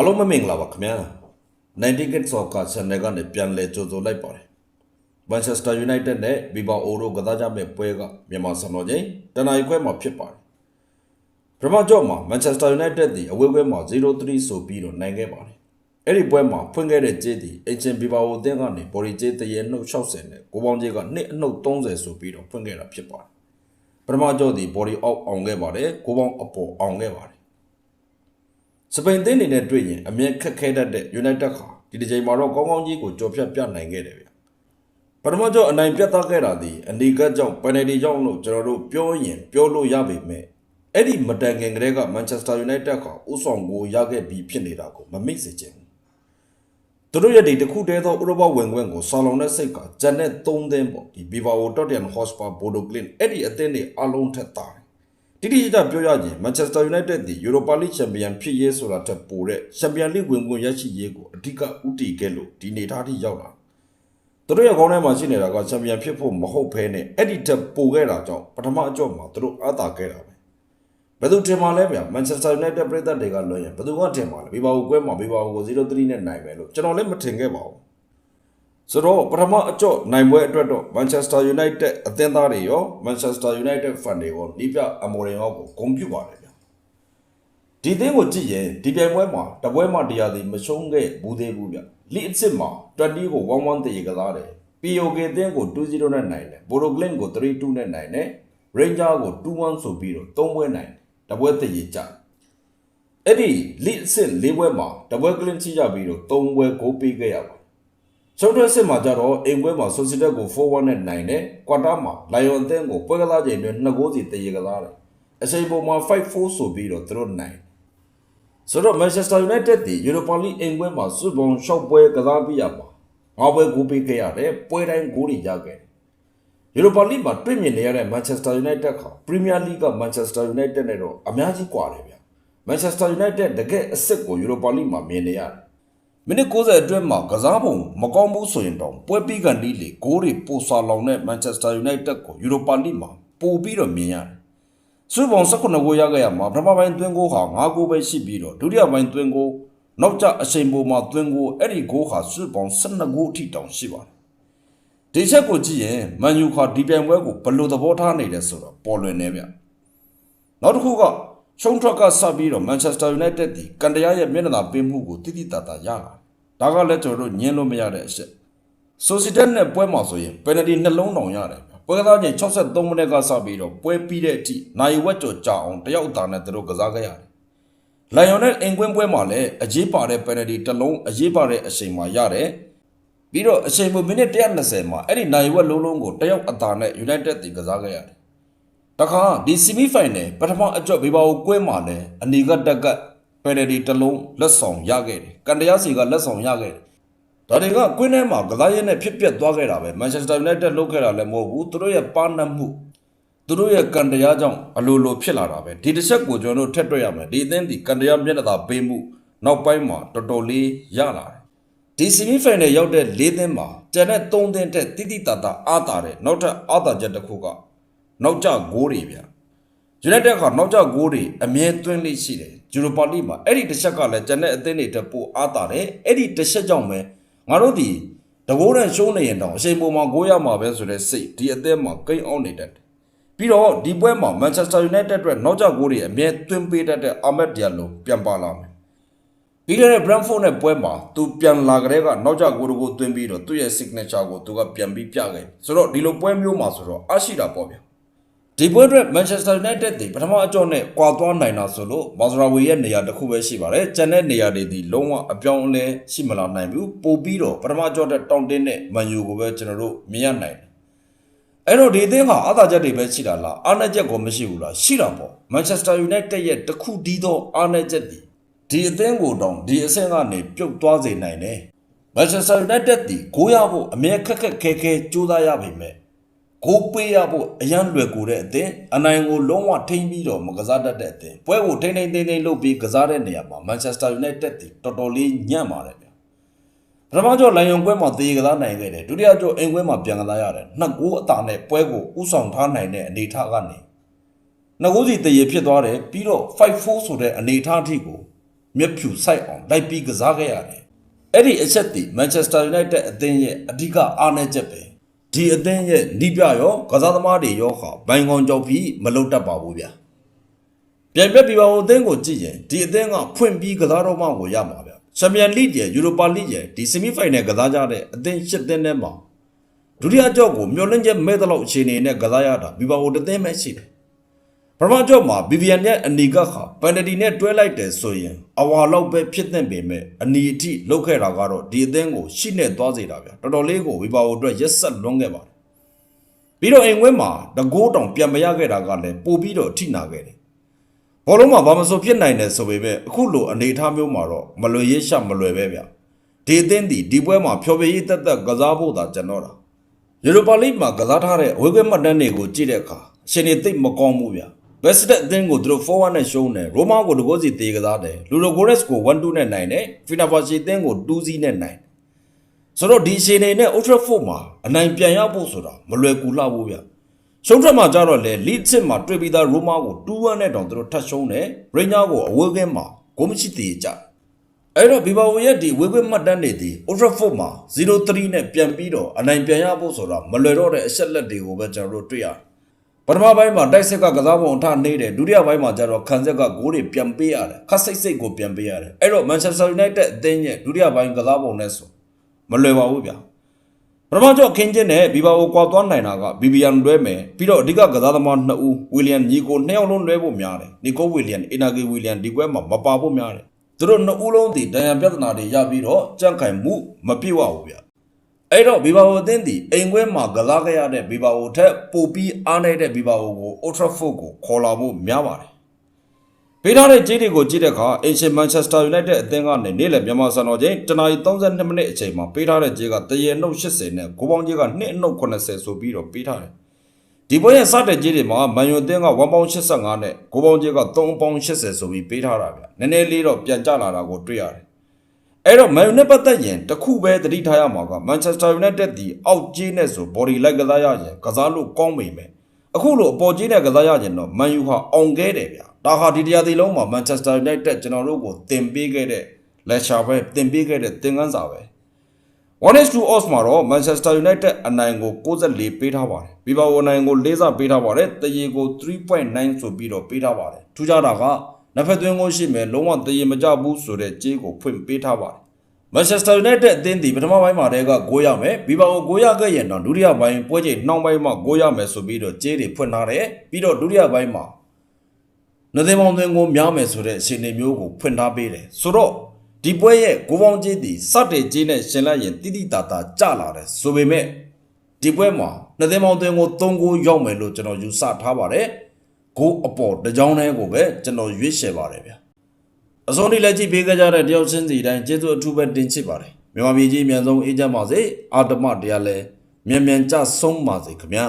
အားလုံးမမင်္ဂလာပါခင်ဗျာ90 Kids Soccer Channel ကနေပြန်လည်ကြိုဆိုလိုက်ပါတယ် Manchester United နဲ့ Bilbao တို့ကစားကြမယ့်ပွဲကမြန်မာစံတော်ချိန်တနင်္လာရီခွဲမှာဖြစ်ပါတယ်ပထမကြော့မှာ Manchester United သည်အဝေးခွဲမှာ0-3ဆိုပြီးတော့နိုင်ခဲ့ပါတယ်အဲ့ဒီပွဲမှာဖွင့်ခဲ့တဲ့ကြေးသည်အချင်း Bilbao အသင်းကနေဘော်ရီကြေးတရေနှုတ်60နဲ့ကိုပေါင်းကြေးက2အနှုတ်30ဆိုပြီးတော့ဖွင့်ခဲ့တာဖြစ်ပါတယ်ပထမကြော့သည်ဘော်ရီအောက်အောင်ခဲ့ပါတယ်ကိုပေါင်းအပေါ်အောင်ခဲ့ပါတယ် စပိန်သင်းအနေနဲ့တွေ့ရင်အမြဲခက်ခဲတတ်တဲ့ United ခါဒီတစ်ချိန်မှာတော့ကောင်းကောင်းကြီးကိုကြော်ဖြတ်ပြနိုင်ခဲ့တယ်ဗျပထမကြောအနိုင်ပြတ်သားခဲ့တာဒီအနီကတ်ကြောင့်ပယ်နယ်တီကြောင့်လို့ကျွန်တော်တို့ပြောရင်ပြောလို့ရပေမဲ့အဲ့ဒီမတန်ခင်ကလေးက Manchester United ကဥဆောင်ကိုရခဲ့ပြီးဖြစ်နေတာကိုမမိတ်စေချင်ဘူးသူတို့ရဲ့ဒီတစ်ခုတည်းသောဥရောပဝင်ခွင့်ကိုဆော်လုံတဲ့စိတ်ကဂျန်နဲ့၃သင်းပေါ့ဒီ Bilbao Tottenham Hotspur Bodo Glimt အဲ့ဒီအသင်းတွေအလုံးထက်သား တယ်တိတိကျကျပြောရရင် Manchester United သည် Europa League Champion ဖြစ်ရေးဆိုတာထက်ပိုတဲ့ Champion League ဝင်ခွင့်ရရှိရေးကိုအဓိကဥတည်ခဲ့လို့ဒီနေသားထိရောက်လာသူတို့ရဲ့ခေါင်းထဲမှာရှိနေတာက Champion ဖြစ်ဖို့မဟုတ်ဘဲနဲ့အဲ့ဒီထက်ပိုခဲ့တာကြောင့်ပထမအကြော့မှာသူတို့အားသာခဲ့တာပဲဘယ်သူထင်မှလဲဗျာ Manchester United ပြည်သက်တွေကလွှဲရင်ဘယ်သူကထင်မှလဲဘေဘာကိုကွဲမှာဘေဘာကို0-3နဲ့နိုင်မယ်လို့ကျွန်တော်လည်းမထင်ခဲ့ပါဘူး ဆိုတော့ပထမအကြော့နိုင်ပွဲအတွက်တော့ Manchester United အသင်းသားတွေရော Manchester United fan တွေရောဒီပြအမော်ရင်ရောကိုဂုဏ်ပြုပါတယ်ဗျာဒီသင်းကိုကြည့်ရင်ဒီပြိုင်ပွဲမှာတပွဲမှာတရားစီမရှုံးခဲ့ဘူးသေးဘူးဗျာလီအစ်စ်မှာ20ကို1-1တည်ကစားတယ် POK သင်းကို2-0နဲ့နိုင်တယ် Bodo Glimt ကို3-2နဲ့နိုင်တယ် Ranger ကို2-1ဆိုပြီးတော့3ပွဲနိုင်တယ်တပွဲတည်ကြတယ်အဲ့ဒီလီအစ်စ်၄ပွဲမှာတပွဲ Glimt ချိကြပြီးတော့3ပွဲဂိုးပေးခဲ့ရပါတယ် ရှုံးထွက်စစ်မှာကြတော့အိမ်ပွဲမှာဆိုစီတက်ကို4-1နဲ့နိုင်တယ်။ကွာတာမှာလိုင်ယွန်အသင်းကိုပွဲကစားချိန်တွင်2ဂိုးစီတရေကစားတယ်။အချိန်ပေါ်မှာ5-4ဆိုပြီးတော့သူတို့နိုင်တယ်။ဆိုတော့ Manchester United ဒီ Europa League အိမ်ပွဲမှာစုပုံရှောက်ပွဲကစားပြီးရမှာငါးပွဲဂိုးပေးခဲ့ရတယ်။ပွဲတိုင်းဂိုးတွေရခဲ့တယ်။ Europa League မှာတွေ့မြင်နေရတဲ့ Manchester United က Premier League က Manchester United နဲ့တော့အများကြီးကွာတယ်ဗျ။ Manchester United တကယ်အစ်စ်ကို Europa League မှာမြင်နေရတယ်။ မိနစ်90အတွင်းမှာကစားပုံမကောင်းဘူးဆိုရင်တော့ပွဲပြီးကန်ဒီလေဂိုးတွေပိုဆာလောင်တဲ့ Manchester United ကို Europa League မှာပို့ပြီးတော့မြင်ရတယ်။စုပုံ18ဂိုးရခဲ့ရမှာပထမပိုင်းသွင်းဂိုးဟာ9ဂိုးပဲရှိပြီးတော့ဒုတိယပိုင်းသွင်းဂိုးနောက်ကျအချိန်ပေါ်မှာသွင်းဂိုးအဲ့ဒီဂိုးဟာစုပုံ12ဂိုးအထိတောင်ရှိပါတယ်။ဒီချက်ကိုကြည့်ရင်မန်ယူခါဒီပြိုင်ပွဲကိုဘယ်လိုသဘောထားနေလဲဆိုတော့ပေါ်လွင်နေဗျ။နောက်တစ်ခုက ရှုံးထွက်ကစပြီးတော့ Manchester United ဒီကန်တရားရဲ့မျက်နှာသာပေးမှုကိုတိတိတတ်တာရလာ။ဒါကလည်းကျွန်တော်တို့ညင်းလို့မရတဲ့အချက်။ Sociedad နဲ့ပွဲမှာဆိုရင် penalty နှလုံးတောင်ရတယ်။ပွဲကစားချိန်63မိနစ်ကစပြီးတော့ပွဲပြီးတဲ့အထိနိုင်ဝက်ကျော်ကြာအောင်တယောက်အသာနဲ့သူတို့ကစားခဲ့ရတယ်။ Lion နဲ့အင်ကွင်းပွဲမှာလည်းအရေးပါတဲ့ penalty တစ်လုံးအရေးပါတဲ့အချိန်မှာရတယ်။ပြီးတော့အချိန်ပိုမိနစ်120မှာအဲ့ဒီနိုင်ဝက်လုံးလုံးကိုတယောက်အသာနဲ့ United တီကစားခဲ့ရတယ်။ တခါဒီဆီမီဖိုင်နယ်ပထမအကြော့ဘေဘာကိုကွဲမှာလဲအနီကတက်ကတ်ပယ်နယ်တီတစ်လုံးလက်ဆောင်ရခဲ့တယ်ကန်တရားစီကလက်ဆောင်ရခဲ့တယ်ဒါတွေကကွင်းထဲမှာကစားရဲနဲ့ဖြစ်ပျက်သွားခဲ့တာပဲမန်ချက်စတာယူနိုက်တက်လုပ်ခဲ့တာလည်းမဟုတ်ဘူးသူတို့ရဲ့ပါနတ်မှုသူတို့ရဲ့ကန်တရားကြောင့်အလိုလိုဖြစ်လာတာပဲဒီတစ်ချက်ကိုကျွန်တော်တို့ထက်တွေ့ရမယ်ဒီအသင်းဒီကန်တရားမျက်နှာသာပေးမှုနောက်ပိုင်းမှာတော်တော်လေးရလာတယ်ဒီဆီမီဖိုင်နယ်ရောက်တဲ့၄သင်းမှာကျန်တဲ့၃သင်းတက်တိတိတတ်တာအားတာတဲ့နောက်ထပ်အားတာချက်တစ်ခုက နောက်ကျဂိုးတွေဗျာ United ကနောက်ကျဂိုးတွေအမြဲသွင်းလေးရှိတယ် Europa League မှာအဲ့ဒီတစ်ချက်ကလည်းကျန်တဲ့အသင်းတွေတက်ပိုအားတာတယ်အဲ့ဒီတစ်ချက်ကြောင့်ပဲငါတို့ဒီတကိုးနဲ့ရှုံးနေရင်တော့အချိန်ပေါ်မှာဂိုးရမှာပဲဆိုတဲ့စိတ်ဒီအသင်းမှာကိန်းအောင်နေတတ်တယ်ပြီးတော့ဒီပွဲမှာ Manchester United အတွက်နောက်ကျဂိုးတွေအမြဲသွင်းပေးတတ်တဲ့ Ahmed Diallo ပြန်ပါလာမယ်ပြီးခဲ့တဲ့ Brentford နဲ့ပွဲမှာသူပြန်လာကြတဲ့ကနောက်ကျဂိုးတကိုသွင်းပြီးတော့သူ့ရဲ့ signature ကိုသူကပြန်ပြီးပြခဲ့ဆိုတော့ဒီလိုပွဲမျိုးမှာဆိုတော့အားရှိတာပေါ့ဗျာ ဒီပွဲအတွက် Manchester United တွေပထမအကြော့နဲ့ကွာသွားနိုင်တာဆိုလို့ Mazraoui ရဲ့နေရာတစ်ခုပဲရှိပါတယ်။ကျန်တဲ့နေရာတွေဒီလုံးဝအပြောင်းအလဲရှိမလာနိုင်ဘူး။ပို့ပြီးတော့ပထမအကြော့တဲ့တောင်းတင်းတဲ့ Man U ကိုပဲကျွန်တော်တို့မြင်ရနိုင်တယ်။အဲ့တော့ဒီအသင်းဟာအားသာချက်တွေပဲရှိတာလားအားနည်းချက်ကိုမရှိဘူးလားရှိတာပေါ့။ Manchester United ရဲ့တစ်ခုတည်းသောအားနည်းချက်ဒီဒီအသင်းကိုတောင်ဒီအဆင့်ကနေပြုတ်သွားစေနိုင်တယ်။ Manchester United ဒီကိုရဖို့အမြဲခက်ခက်ခဲခဲကြိုးစားရပါမ ယ်။ကိုပေးရဖို့အရန်လွယ်ကူတဲ့အသင်းအနိုင်ကိုလုံးဝထိမ့်ပြီးတော့မကစားတတ်တဲ့အသင်းပွဲကိုထိမ့်ထိမ့်သိမ့်သိမ့်လုပ်ပြီးကစားတဲ့နေရာမှာ Manchester United တီတော်တော်လေးညံ့ပါတယ်ဗျာပထမကျော့လိုင်ယွန်ပွဲမှာသေကစားနိုင်ခဲ့တယ်ဒုတိယကျော့အိမ်ပွဲမှာပြန်ကစားရတယ်နှစ်ဂိုးအသာနဲ့ပွဲကိုဥဆောင်ထားနိုင်တဲ့အနေအထားကနေနှစ်ဂိုးစီသေရဖြစ်သွားတယ်ပြီးတော့5-4ဆိုတဲ့အနေအထားအထိကိုမျက်ဖြူဆိုင်အောင်လိုက်ပြီးကစားခဲ့ရတယ်အဲ့ဒီအချက်ဒီမန်ချက်စတာယူနိုက်တက်အသင်းရဲ့အဓိကအားနည်းချက်ပဲ ဒီအသင်းရဲ့နီးပြရောကစားသမားတွေရောဟာဘိုင်ကောင်ကြောက်ပြီးမလုတ်တတ်ပါဘူးဗျာပြန်ပြက်ပြပါဦးအသင်းကိုကြည့်ရင်ဒီအသင်းကဖွင့်ပြီးကစားတော့မှကိုရမှာဗျချန်ပီယံလိရဲ့ယူရိုပါလိရဲ့ဒီဆီမီဖိုင်နယ်ကစားကြတဲ့အသင်းရှစ်သင်းထဲမှာဒုတိယကြောက်ကိုမျောလင့်ချက်မဲ့တဲ့လောက်အခြေအနေနဲ့ကစားရတာဘီပါဦးတစ်သင်းပဲရှိတယ် ပထမကြောက်မှာဘီဗီယန်ရဲ့အနီကခါပန်တတီနဲ့တွဲလိုက်တယ်ဆိုရင်အဝါလောက်ပဲဖြစ်တဲ့ပေမဲ့အနီအထိလုတ်ခဲ့တာကတော့ဒီအသင်းကိုရှိနေသွားစေတာဗျတော်တော်လေးကိုဘီပါဦးအတွက်ရက်ဆက်လွန်ခဲ့ပါတယ်ပြီးတော့အိမ်ဝင်းမှာတကိုးတောင်ပြန်မရခဲ့တာကလည်းပို့ပြီးတော့အထိနာခဲ့တယ်ဘောလုံးမှာဘာမဆိုဖြစ်နိုင်တယ်ဆိုပေမဲ့အခုလိုအနေအထားမျိုးမှာတော့မလွယ်ရရှမလွယ်ပဲဗျဒီအသင်းဒီဒီပွဲမှာဖျော်ဖြေရေးတက်တက်ကစားဖို့သာကျွန်တော်တာယူရိုပါလိမှာကစားထားတဲ့အဝေးကွင်းမှတ်တမ်းတွေကိုကြည့်တဲ့အခါအရှင်တွေသိပ်မကောင်းဘူးဗျ ဘက်စတက်အသင်းကိုသူတို့4-1နဲ့ရှုံးတယ်ရိုမာကိုတကိုးစီတေးကစားတယ်လူရိုဂိုရက်စ်ကို1-2နဲ့နိုင်တယ်ဖီနာဖာရှီအသင်းကို2-0နဲ့နိုင်တယ်ဆိုတော့ဒီအရှင်တွေနဲ့ Ultra 4မှာအနိုင်ပြန်ရဖို့ဆိုတာမလွယ်ကူလှဘူးဗျရှုံးထွက်မှာကြတော့လေလီချစ်မှာတွေ့ပြီးသားရိုမာကို2-1နဲ့တောင်သူတို့ထပ်ရှုံးတယ်ရိညာကိုအဝေးကင်းမှာဂိုးမရှိသေးကြအဲ့တော့ဘီဘာဝရဲ့ဒီဝေးကွင်းမှတ်တမ်းတွေဒီ Ultra 4မှာ0-3နဲ့ပြန်ပြီးတော့အနိုင်ပြန်ရဖို့ဆိုတော့မလွယ်တော့တဲ့အချက်လက်တွေကိုပဲကျွန်တော်တို့တွေ့ရတယ် ပထမပိုင်းမှာတိုက်ဆက်ကကစားပုံအထနေတယ်ဒုတိယပိုင်းမှာကျတော့ခံဆက်ကဂိုးတွေပြန်ပေးရတယ်ခတ်စိတ်စိတ်ကိုပြန်ပေးရတယ်အဲ့တော့ Manchester United အသင်းရဲ့ဒုတိယပိုင်းကစားပုံနဲ့ဆိုမလွယ်ပါဘူးဗျာပထမကျော့ခင်းချင်းနဲ့ဘီဘာကိုကွာသွားနိုင်တာကဘီဘီယန်လွဲမယ်ပြီးတော့အဓိကကစားသမား2ဦးဝီလျံညီကို2ယောက်လုံးလွဲဖို့များတယ်နီကိုဝီလျံအီနာဂီဝီလျံဒီကွဲမှာမပါဖို့များတယ်သူတို့2ဦးလုံးဒီဒဏ်ရာပြဿနာတွေရပြီးတော့ကြန့်ခိုင်မှုမပြည့်ဝဘူးဗျ အဲ့တော့ဘီဘာကိုအသင်းဒီအိမ်ခွဲမှာကစားခဲ့ရတဲ့ဘီဘာကိုထက်ပိုပြီးအားနေတဲ့ဘီဘာကိုကို Ultra Foot ကိုခေါ်လာဖို့များပါတယ်ပေးထားတဲ့ကြေးတွေကိုကြည့်တဲ့အခါအင်ရှင်မန်ချက်စတာယူနိုက်တက်အသင်းကနေနေ့လည်မြန်မာစံတော်ချိန်တနာရီ32မိနစ်အချိန်မှာပေးထားတဲ့ကြေးကတရေနှုတ်80နဲ့ဂိုးပေါင်းကြေးက2အနှုတ်80ဆိုပြီးတော့ပေးထားတယ်။ဒီပွဲရဲ့စတဲ့ကြေးတွေမှာမန်ယူအသင်းက1ပေါင်း85နဲ့ဂိုးပေါင်းကြေးက3ပေါင်း80ဆိုပြီးပေးထားတာဗျ။နည်းနည်းလေးတော့ပြန်ကျလာတာကိုတွေ့ရတယ်။ အဲ့တော့မန်ယူနဲ့ပတ်သက်ရင်တစ်ခုပဲသတိထားရမှာကမန်ချက်စတာယူနိုက်တက်ဒီအောက်ကြေးနဲ့ဆို body လိုက်ကစားရရင်ကစားလို့ကောင်းပေမဲ့အခုလိုအပေါ်ကြီးနဲ့ကစားရရင်တော့မန်ယူဟာအောင်ခဲ့တယ်ဗျာဒါဟာဒီတရားဒီလုံးမှာမန်ချက်စတာယူနိုက်တက်ကျွန်တော်တို့ကိုတင်ပေးခဲ့တဲ့လက်ရှာပဲတင်ပေးခဲ့တဲ့သင်ခန်းစာပဲ 1-2 odds မှာတော့ Manchester United အနိုင်ကို64ပေးထားပါတယ်။ဘီဘာဝအနိုင်ကို၄ဆပေးထားပါတယ်။တရေကို3.9ဆိုပြီးတော့ပေးထားပါတယ်။ထူးခြားတာက နှစ်ဖက်သွင်းကိုရှိမယ်လုံးဝတရေမကြဘူးဆိုတဲ့ကြေးကိုဖွင့်ပေးထားပါတယ်။ Manchester United အသင်းဒီပထမပိုင်းမှာတည်းက9ရမယ်။ဘီဘာကို9ရခဲ့ရင်တော့ဒုတိယပိုင်းပွဲချိန်နှောင်းပိုင်းမှာ9ရမယ်ဆိုပြီးတော့ကြေးတွေဖွင့်ထားတယ်။ပြီးတော့ဒုတိယပိုင်းမှာနှသိမ်းပေါင်းသွင်းကိုများမယ်ဆိုတဲ့အခြေအနေမျိုးကိုဖွင့်ထားပေးတယ်ဆိုတော့ဒီပွဲရဲ့ကိုပေါင်းကြီးတီစတဲ့ကြီးနဲ့ရှင်လိုက်ရင်တိတိတာတာကြလာတယ်ဆိုပေမဲ့ဒီပွဲမှာနှသိမ်းပေါင်းသွင်းကို3ဂိုးရောက်မယ်လို့ကျွန်တော်ယူဆထားပါတယ် ဂိုးအပေါ်တစ်ကြောင်းတည်းကိုပဲကျွန်တော်ရွေးချယ်ပါတယ်ဗျာအစောနေ့လက်ကြည့်ပေးကြတဲ့တယောက်ချင်းစီတိုင်းကျေးဇူးအထူးပဲတင်ချစ်ပါတယ်မြန်မာပြည်ကြီးအမြန်ဆုံးအေးချမ်းပါစေအာတမတရားလဲမြန်မြန်ကြဆုံးပါစေခင်ဗျာ